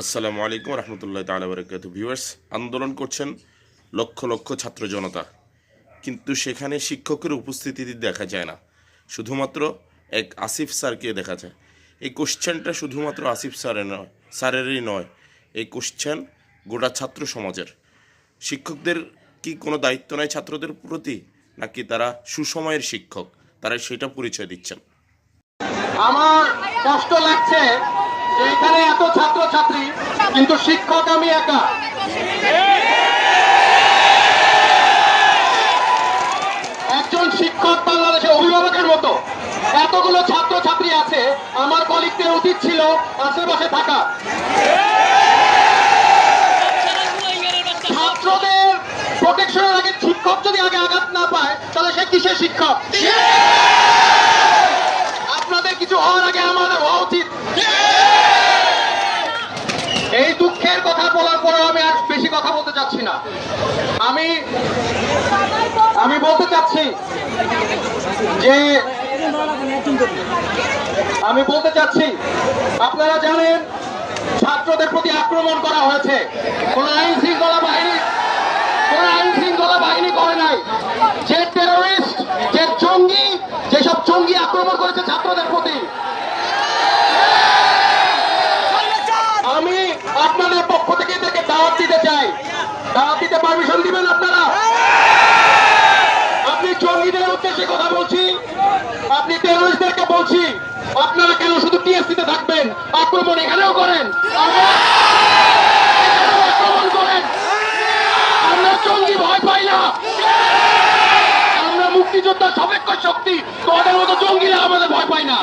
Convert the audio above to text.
আসসালামু আলাইকুম রহমতুল্লাহ তালা বরকাত ভিউয়ার্স, আন্দোলন করছেন লক্ষ লক্ষ ছাত্র জনতা। কিন্তু সেখানে শিক্ষকের উপস্থিতি দেখা যায় না। শুধুমাত্র এক আসিফ স্যারকে দেখা যায়। এই কোশ্চেনটা শুধুমাত্র আসিফ স্যারের নয়, স্যারেরই নয়, এই কোশ্চেন গোটা ছাত্র সমাজের। শিক্ষকদের কি কোনো দায়িত্ব নাই ছাত্রদের প্রতি, নাকি তারা সুসময়ের শিক্ষক, তারা সেটা পরিচয় দিচ্ছেন? আমার কষ্ট লাগছে এখানে এত ছাত্র ছাত্রী কিন্তু শিক্ষক আমি একা। একজন শিক্ষক বাংলাদেশের অভিভাবকের মতো। এতগুলো ছাত্র ছাত্রী আছে, আমার কলিগদের উচিত ছিল, আশেপাশে থাকা। ছাত্রদের প্রোটেকশনের আগে শিক্ষক যদি আগে আঘাত না পায়, তাহলে সে কিসের শিক্ষক? আপনাদের কিছু হওয়ার আগে আমাদের হওয়া উচিত এই দুঃখের কথা বলার পরেও আমি আর বেশি কথা বলতে চাচ্ছি না। আমি আমি বলতে চাচ্ছি যে, আমি বলতে চাচ্ছি, আপনারা জানেন ছাত্রদের প্রতি আক্রমণ করা হয়েছে। কোন আইন শৃঙ্খলা বাহিনী, কোন আইন শৃঙ্খলা বাহিনী করে নাই। যে টেরোরিস্ট যে জঙ্গি, যেসব জঙ্গি আক্রমণ করেছে ছাত্রদের প্রতি। আমি আপনাদের পক্ষ দাওয়াত দিতে চাই। দাওয়াত দিতে পারমিশন দিবেন আপনারা? আপনি জঙ্গিদের উদ্দেশ্যে কথা বলছি। আপনি টেরোরিস্টদেরকে বলছি, আপনারা কেন শুধু টিএসসিতে থাকবেন? আক্রমণ এখানেও করেন। আমরা- মুক্তিযোদ্ধা সবেক্ষ শক্তি। তোমাদের মতো জঙ্গিরা আমাদের ভয় পাই না।